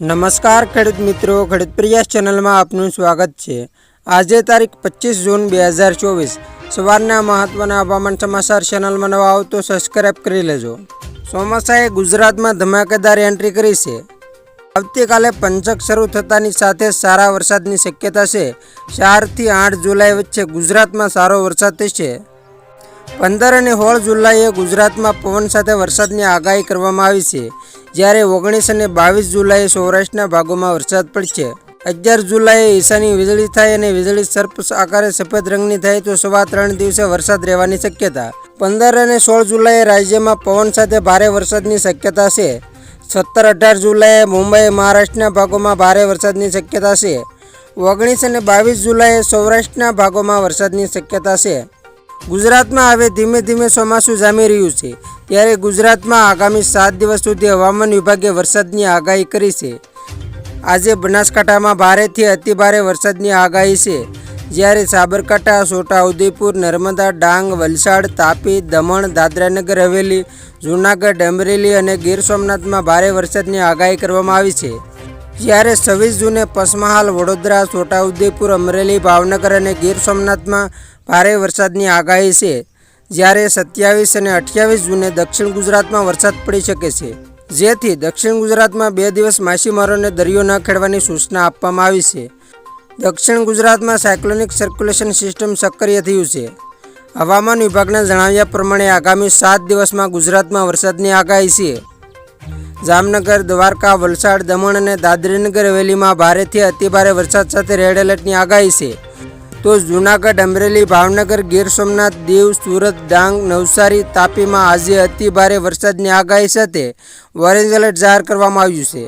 નમસ્કાર, ખેડૂત મિત્રો. ખેડૂત પ્રયાસ ચેનલમાં આપનું સ્વાગત છે. આજે તારીખ પચીસ જૂન બે હજાર ચોવીસ. સવારના મહત્ત્વના હવામાન સમાચાર ચેનલમાં નવા આવો તો સબસ્ક્રાઈબ કરી લેજો. ચોમાસાએ ગુજરાતમાં ધમાકેદાર એન્ટ્રી કરી છે. આવતીકાલે પંચક શરૂ થતાની સાથે સારા વરસાદની શક્યતા છે. ચારથી આઠ જુલાઈ વચ્ચે ગુજરાતમાં સારો વરસાદ થશે. પંદર અને સોળ જુલાઈએ ગુજરાતમાં પવન સાથે વરસાદની આગાહી કરવામાં આવી છે. જ્યારે ઓગણીસ અને બાવીસ જુલાઈએ સૌરાષ્ટ્રના ભાગોમાં વરસાદ પડશે. અગિયાર જુલાઈએ ઈશાની વીજળી થાય અને વીજળી સર્પ આકારે સફેદ રંગની થાય તો સવા ત્રણ દિવસે વરસાદ રહેવાની શક્યતા. પંદર અને સોળ જુલાઈએ રાજ્યમાં પવન સાથે ભારે વરસાદની શક્યતા છે. સત્તર અઢાર જુલાઈએ મુંબઈ મહારાષ્ટ્રના ભાગોમાં ભારે વરસાદની શક્યતા છે. ઓગણીસ અને બાવીસ જુલાઈએ સૌરાષ્ટ્રના ભાગોમાં વરસાદની શક્યતા છે. ગુજરાતમાં હવે ધીમે ધીમે ચોમાસું જામી રહ્યું છે. ત્યારે ગુજરાતમાં આગામી સાત દિવસ સુધી હવામાન વિભાગે વરસાદની આગાહી કરી છે. આજે બનાસકાંઠામાં ભારેથી અતિભારે વરસાદની આગાહી છે. જ્યારે સાબરકાંઠા, છોટાઉદેપુર, નર્મદા, ડાંગ, વલસાડ, તાપી, દમણ, દાદરાનગર, હવેલી, જૂનાગઢ, અમરેલી અને ગીર સોમનાથમાં ભારે વરસાદની આગાહી કરવામાં આવી છે. જ્યારે છવ્વીસ જૂને પંચમહાલ વડોદરા, છોટાઉદેપુર, અમરેલી, ભાવનગર અને ગીર સોમનાથમાં ભારે વરસાદની આગાહી છે. જ્યારે સત્યાવીસ અને અઠ્યાવીસ જૂને દક્ષિણ ગુજરાતમાં વરસાદ પડી શકે છે. જેથી દક્ષિણ ગુજરાતમાં બે દિવસ માછીમારોને દરિયો ન ખેડવાની સૂચના આપવામાં આવી છે. દક્ષિણ ગુજરાતમાં સાયક્લોનિક સર્ક્યુલેશન સિસ્ટમ સક્રિય થયું છે. હવામાન વિભાગના જણાવ્યા પ્રમાણે આગામી સાત દિવસમાં ગુજરાતમાં વરસાદની આગાહી છે. જામનગર, દ્વારકા, વલસાડ, દમણ અને દાદરીનગર હવેલીમાં ભારેથી અતિભારે વરસાદ સાથે રેડ એલર્ટની આગાહી છે. તો જૂનાગઢ, અમરેલી, ભાવનગર, ગીર સોમનાથ, દીવ, સુરત, ડાંગ, નવસારી, તાપીમાં આજે અતિભારે વરસાદની આગાહી સાથે ઓરેન્જ એલર્ટ જાહેર કરવામાં આવ્યું છે.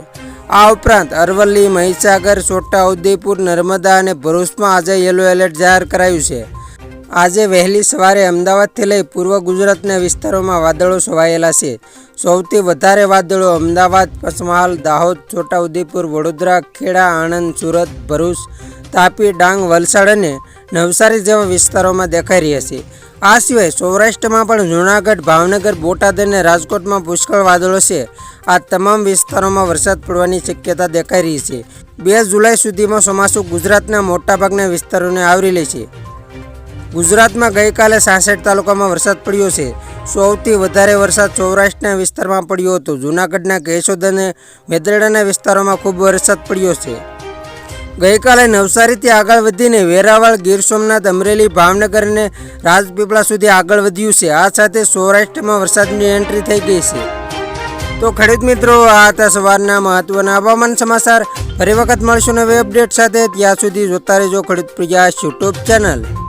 આ ઉપરાંત અરવલ્લી, મહીસાગર છોટાઉદેપુર નર્મદા અને ભરૂચમાં આજે યલો એલર્ટ જાહેર કરાયું છે. આજે વહેલી સવારે અમદાવાદથી લઈ પૂર્વ ગુજરાતના વિસ્તારોમાં વાદળો છવાયેલા છે. સૌથી વધારે વાદળો અમદાવાદ, પંચમહાલ, દાહોદ છોટાઉદેપુર વડોદરા, ખેડા, આણંદ, સુરત, ભરૂચ તાપી ડાંગ વલસાડ અને નવસારી જેવા વિસ્તારોમાં દેખાઈ રહ્યા છે. આ સિવાય સૌરાષ્ટ્રમાં પણ જૂનાગઢ, ભાવનગર, બોટાદ અને રાજકોટમાં પુષ્કળ વાદળો છે. આ તમામ વિસ્તારોમાં વરસાદ પડવાની શક્યતા દેખાઈ રહી છે. બે જુલાઈ સુધીમાં ચોમાસું ગુજરાતના મોટાભાગના વિસ્તારોને આવરી લે છે. ગુજરાતમાં ગઈકાલે સાસઠ તાલુકામાં વરસાદ પડ્યો છે. સૌથી વધારે વરસાદ સૌરાષ્ટ્રના વિસ્તારમાં પડ્યો હતો. જૂનાગઢના કેશોદ અને મેદરડાના વિસ્તારોમાં ખૂબ વરસાદ પડ્યો છે. ગઈકાલે નવસારીથી આગળ વધીને વેરાવળ, ગીર સોમનાથ, અમરેલી, ભાવનગર અને રાજપીપળા સુધી આગળ વધ્યું છે. આ સાથે સૌરાષ્ટ્રમાં વરસાદની એન્ટ્રી થઈ ગઈ છે. તો ખેડૂત મિત્રો, આ હતા સવારના મહત્વના હવામાન સમાચાર. ફરી વખત મળશું નવી અપડેટ સાથે. ત્યાં સુધી જોતા રહેજો ખેડૂત પ્રજા યુટ્યુબ ચેનલ.